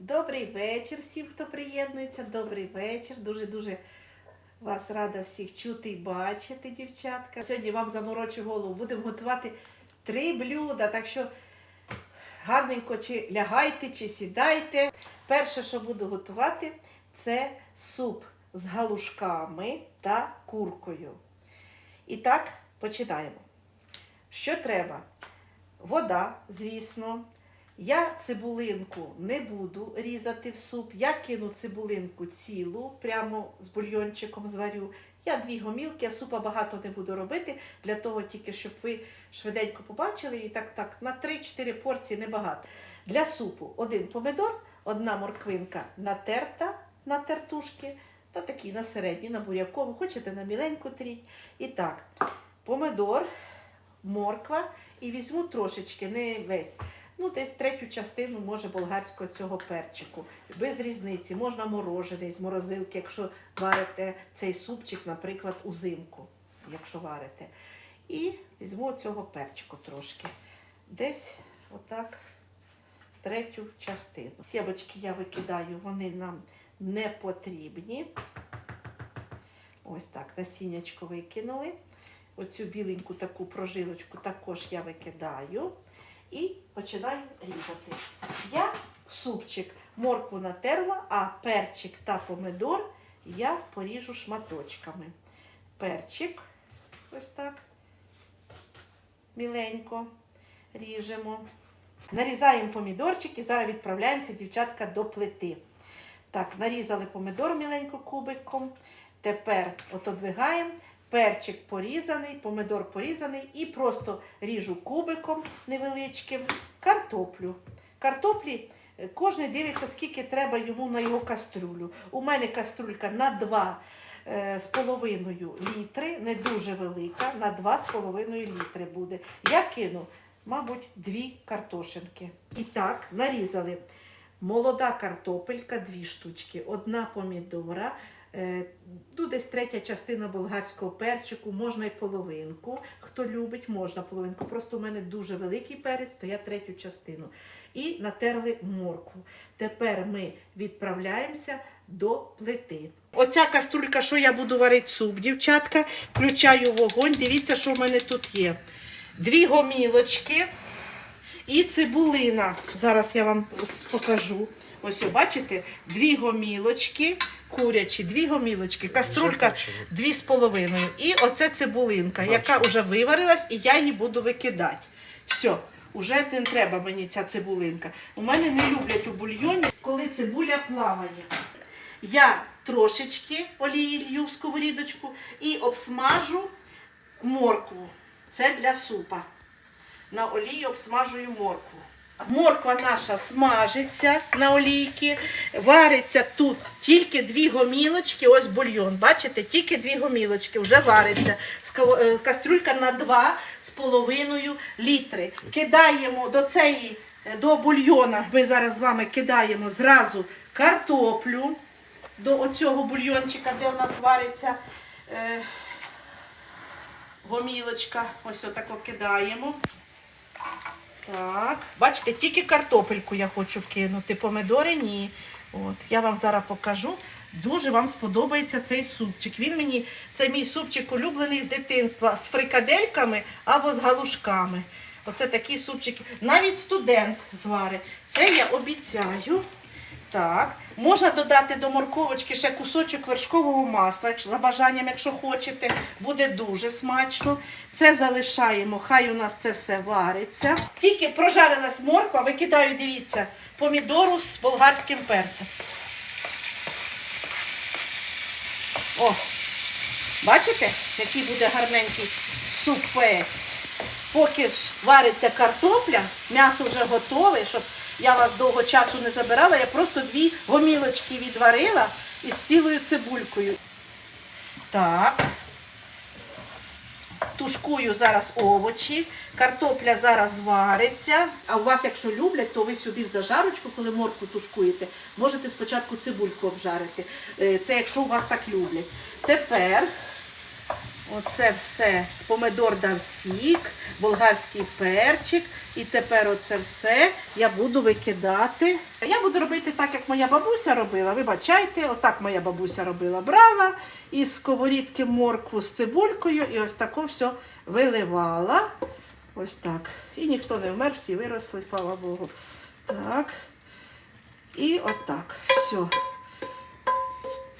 Добрий вечір всім, хто приєднується. Добрий вечір. Дуже-дуже вас рада всіх чути і бачити, дівчатка. Сьогодні вам заморочу голову. Будемо готувати три блюда. Так що гарненько чи лягайте, чи сідайте. Перше, що буду готувати, це суп з галушками та куркою. І так, починаємо. Що треба? Вода, звісно. Я цибулинку не буду різати в суп. Я кину цибулинку цілу, прямо з бульйончиком зварю. Я дві гомілки, я супа багато не буду робити, для того тільки, щоб ви швиденько побачили. І так, так, на 3-4 порції небагато. Для супу один помидор, одна морквинка натерта на тертушки, та такі на середній, на бурякову, хочете на міленьку тріть. І так, помидор, морква і візьму трошечки, не весь. Ну, десь третю частину може болгарського цього перчику. Без різниці. Можна морожений з морозилки, якщо варите цей супчик, наприклад, узимку, якщо варите. І візьму цього перчику трошки. Десь отак третю частину. Сєбочки я викидаю, вони нам не потрібні. Ось так, насіннячко викинули. Оцю біленьку таку прожилочку також я викидаю і починаю різати. Я супчик моркву натерла, а перчик та помидор я поріжу шматочками. Перчик, ось так, міленько ріжемо. Нарізаємо помідорчики, зараз відправляємося, дівчатка, до плити. Так, нарізали помидор міленько кубиком. Тепер отодвигаємо. Перчик порізаний, помидор порізаний і просто ріжу кубиком невеличким картоплю. Картоплі е, кожен дивиться, скільки треба йому на його кастрюлю. У мене кастрюлька на 2 е, з половиною літри, не дуже велика, на 2,5 літри буде. Я кину, мабуть, дві картошинки. І так, нарізали молода картопелька, дві штучки, одна помідора. Е, Ну, десь третя частина болгарського перчику, можна і половинку. Хто любить, можна половинку. Просто у мене дуже великий перець, то я третю частину. І натерли моркву. Тепер ми відправляємося до плити. Оця каструлька, що я буду варити суп, дівчатка, включаю вогонь. Дивіться, що в мене тут є. Дві гомілочки і цибулина. Зараз я вам покажу. Ось, бачите, дві гомілочки, курячі, дві гомілочки, каструлька дві з половиною. І оце цибулинка, яка вже виварилась, і я її буду викидати. Все, вже не треба мені ця цибулинка. У мене не люблять у бульйоні, коли цибуля плаває. Я трошечки олії лью в сковорідочку і обсмажу моркву. Це для супа. На олії обсмажую моркву. Морква наша смажиться на олійки, вариться тут тільки дві гомілочки, ось бульйон. Бачите, тільки дві гомілочки вже вариться. Е, Кастрюлька на два з половиною літри. Кидаємо до цієї, е, до бульйона, ми зараз з вами кидаємо зразу картоплю до оцього бульйончика, де в нас вариться е, гомілочка. Ось отако кидаємо. Так, бачите, тільки картопельку я хочу кинути, помидори ні. От, я вам зараз покажу. Дуже вам сподобається цей супчик. Він мені, це мій супчик улюблений з дитинства з фрикадельками або з галушками. Оце такі супчики. Навіть студент зварить. Це я обіцяю. Так, можна додати до морковочки ще кусочок вершкового масла, за бажанням, якщо хочете, буде дуже смачно. Це залишаємо, хай у нас це все вариться. Тільки прожарилась морква, викидаю, дивіться, помідору з болгарським перцем. О, бачите, який буде гарненький суп весь. Поки ж вариться картопля, м'ясо вже готове, щоб я вас довго часу не забирала, я просто дві гомілочки відварила із цілою цибулькою. Так. Тушкую зараз овочі, картопля зараз вариться. А у вас, якщо люблять, то ви сюди в зажарочку, коли моркву тушкуєте, можете спочатку цибульку обжарити. Е, Це якщо у вас так люблять. Тепер Оце все, помидор дав сік, болгарський перчик. І тепер оце все я буду викидати. Я буду робити так, як моя бабуся робила. Вибачайте, отак моя бабуся робила. Брала із сковорідки моркву з цибулькою і ось тако все виливала. Ось так. І ніхто не вмер, всі виросли, слава Богу. Так. І отак. Все.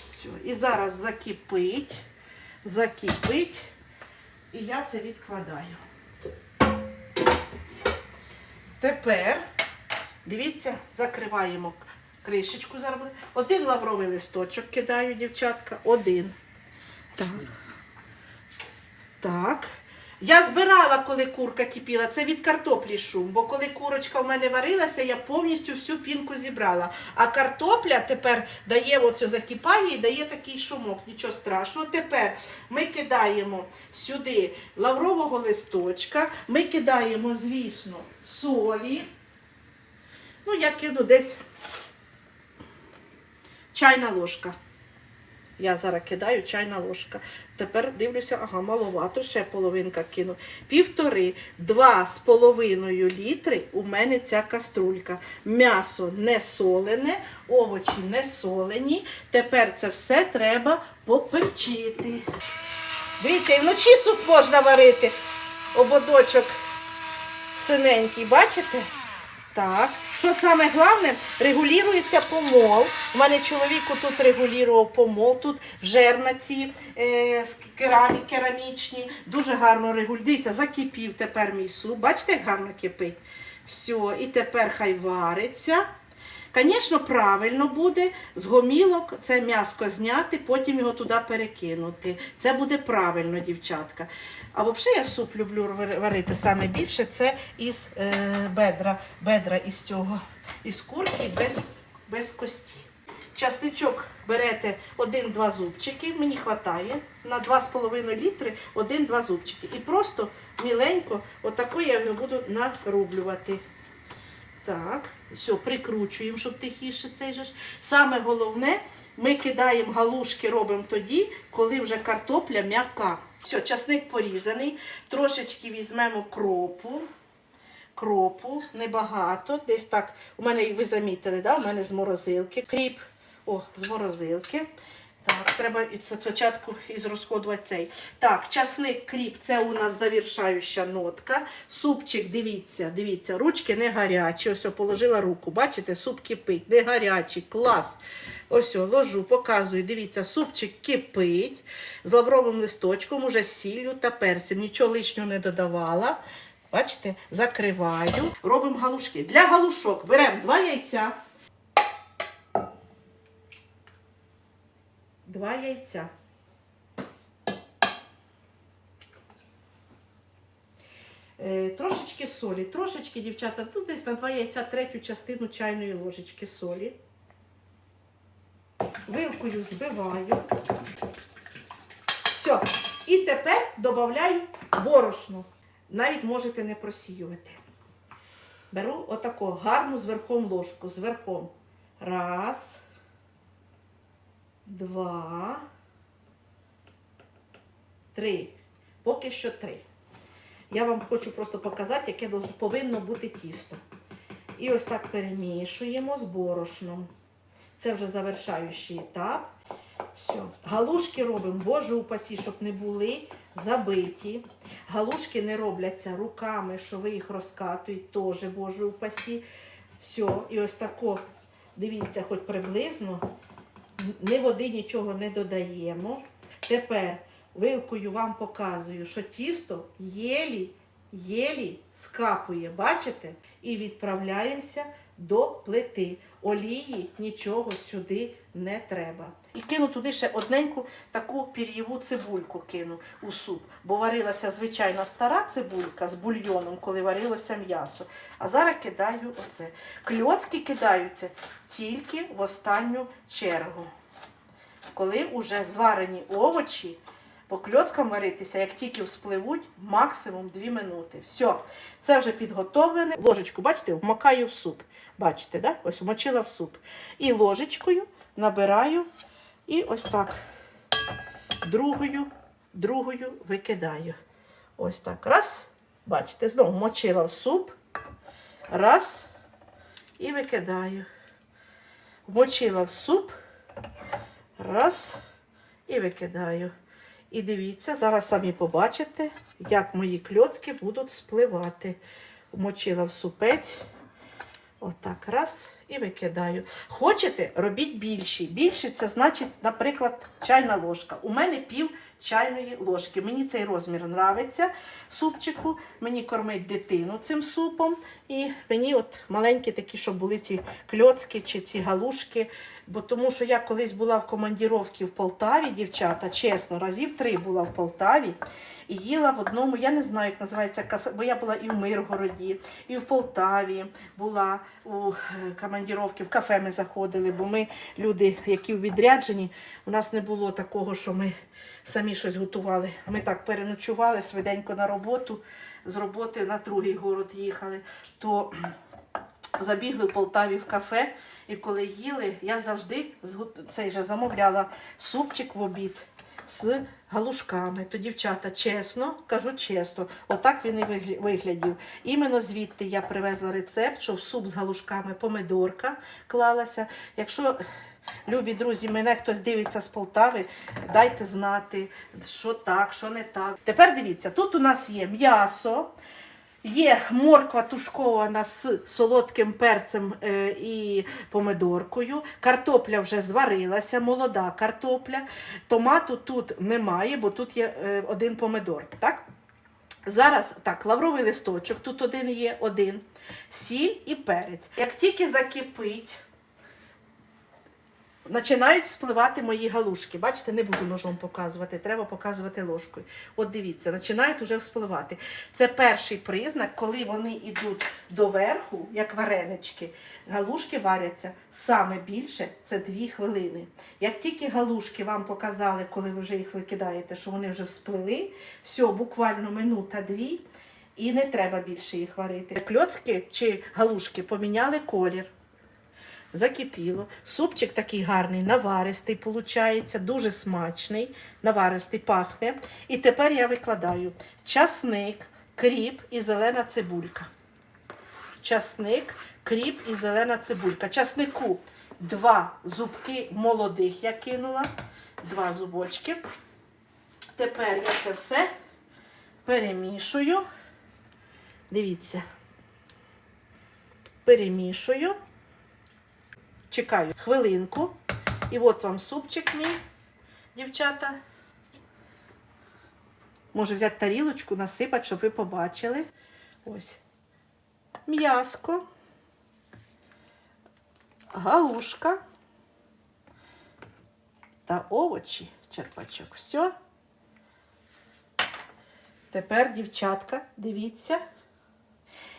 Все. І зараз закипить, закипить, і я це відкладаю. Тепер, дивіться, закриваємо кришечку зараз. Один лавровий листочок кидаю, дівчатка. Один. Так. Так. Я збирала, коли курка кипіла, це від картоплі шум, бо коли курочка в мене варилася, я повністю всю пінку зібрала. А картопля тепер дає оце закипає і дає такий шумок, нічого страшного. Тепер ми кидаємо сюди лаврового листочка, ми кидаємо, звісно, солі. Ну, я кину десь чайна ложка. Я зараз кидаю чайна ложка. Тепер дивлюся, ага, маловато, ще половинка кину. Півтори, два з половиною літри у мене ця каструлька. М'ясо не солене, овочі не солені. Тепер це все треба поперчити. Дивіться, і вночі суп можна варити. Ободочок синенький, бачите? Так. Що саме головне, регулюється помол. У мене чоловіку тут регулював помол, тут жерна ці е, керамі, керамічні. Дуже гарно регулює. Дивіться, закипів тепер мій суп. Бачите, як гарно кипить? Все, і тепер хай вариться. Звісно, правильно буде з гомілок це м'яско зняти, потім його туди перекинути. Це буде правильно, дівчатка. А взагалі я суп люблю варити саме більше це із е, бедра, бедра із цього, із курки без, без кості. Часничок берете 1-2 зубчики, мені вистачає, на 2,5 літри 1-2 зубчики. І просто міленько, отако я його буду нарублювати. Так, все, прикручуємо, щоб тихіше цей же. Саме головне, ми кидаємо галушки, робимо тоді, коли вже картопля м'яка. Все, часник порізаний. Трошечки візьмемо кропу. Кропу, небагато. Десь так, у мене, ви замітили, да? у мене з морозилки. Кріп, о, з морозилки. Так, треба спочатку із розходувати цей. Так, часник, кріп, це у нас завершаюча нотка. Супчик, дивіться, дивіться, ручки не гарячі. Ось, положила руку. Бачите, суп кипить, не гарячий, клас. Ось, ложу, показую. Дивіться, супчик кипить з лавровим листочком, уже сіллю та перцем. Нічого лишнього не додавала. Бачите, закриваю. Робимо галушки. Для галушок беремо два яйця. Два яйця. Е, Трошечки солі, трошечки, дівчата, тут десь на два яйця третю частину чайної ложечки солі. Вилкою збиваю. Все. І тепер додаю борошно. Навіть можете не просіювати. Беру отаку гарну зверхом ложку. Зверхом. Раз. Два. Три. Поки що три. Я вам хочу просто показати, яке повинно бути тісто. І ось так перемішуємо з борошном. Це вже завершаючий етап. Все. Галушки робимо, боже упасі, щоб не були забиті. Галушки не робляться руками, що ви їх розкатуєте, теж боже упасі. Все. І ось тако, дивіться, хоч приблизно, ні води нічого не додаємо. Тепер вилкою вам показую, що тісто єлі, єлі скапує, бачите? І відправляємося до плити. Олії нічого сюди не треба. І кину туди ще одненьку таку пір'єву цибульку кину у суп. Бо варилася звичайна стара цибулька з бульйоном, коли варилося м'ясо. А зараз кидаю оце. Кльоцки кидаються тільки в останню чергу. Коли вже зварені овочі, по кльоцкам варитися, як тільки вспливуть, максимум 2 минути. Все, це вже підготовлене. Ложечку, бачите, вмокаю в суп. Бачите, да? ось вмочила в суп. І ложечкою набираю і ось так другою другою викидаю. Ось так. Раз. Бачите, знову мочила в суп. Раз. І викидаю. Вмочила в суп. Раз. І викидаю. І дивіться, зараз самі побачите, як мої кльоцки будуть спливати. Вмочила в супець. Отак, раз і викидаю. Хочете, робіть більші. Більші це значить, наприклад, чайна ложка. У мене пів чайної ложки. Мені цей розмір нравиться супчику. Мені кормить дитину цим супом. І мені от маленькі такі, щоб були ці кльоцки чи ці галушки. Бо тому що я колись була в командіровці в Полтаві, дівчата, чесно, разів три була в Полтаві. І їла в одному, я не знаю, як називається кафе, бо я була і в Миргороді, і в Полтаві була у е, командіровці, в кафе ми заходили, бо ми люди, які у відрядженні, у нас не було такого, що ми самі щось готували. Ми так переночували швиденько на роботу, з роботи на другий город їхали. То забігли в Полтаві в кафе, і коли їли, я завжди цей же замовляла супчик в обід з галушками. То дівчата, чесно, кажу чесно, отак він і вигля- виглядів. Іменно звідти я привезла рецепт, що в суп з галушками помидорка клалася. Якщо Любі друзі, мене хтось дивиться з Полтави, дайте знати, що так, що не так. Тепер дивіться, тут у нас є м'ясо, Є морква тушкована з солодким перцем е, і помидоркою. Картопля вже зварилася, молода картопля. Томату тут немає, бо тут є е, один помидор. Так? Зараз так, лавровий листочок, тут один є, один, сіль і перець. Як тільки закипить, починають спливати мої галушки. Бачите, не буду ножом показувати, треба показувати ложкою. От дивіться, починають уже вспливати. Це перший признак, коли вони йдуть доверху, як варенички. Галушки варяться саме більше це 2 хвилини. Як тільки галушки вам показали, коли ви вже їх викидаєте, що вони вже всплили, все, буквально минута-дві, і не треба більше їх варити. Кльоцки чи галушки поміняли колір закипіло. Супчик такий гарний, наваристий, виходить, дуже смачний, наваристий пахне. І тепер я викладаю часник, кріп і зелена цибулька. Часник, кріп і зелена цибулька. Часнику два зубки молодих я кинула, два зубочки. Тепер я це все перемішую. Дивіться. Перемішую. Чекаю хвилинку. І от вам супчик мій, дівчата. Може взяти тарілочку, насипати, щоб ви побачили. Ось. М'яско, галушка та овочі, черпачок. Все. Тепер, дівчатка, дивіться.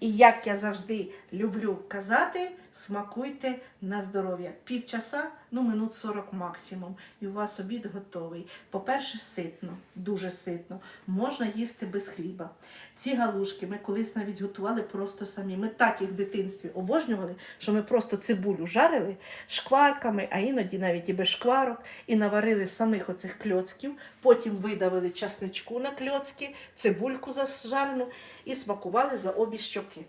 І як я завжди люблю казати, смакуйте на здоров'я. Півчаса, ну минут 40 максимум. І у вас обід готовий. По-перше, ситно, дуже ситно. Можна їсти без хліба. Ці галушки ми колись навіть готували просто самі. Ми так їх в дитинстві обожнювали, що ми просто цибулю жарили шкварками, а іноді навіть і без шкварок, і наварили самих оцих кльоцків. Потім видавили часничку на кльоцки, цибульку зажарену і смакували за обі щоки.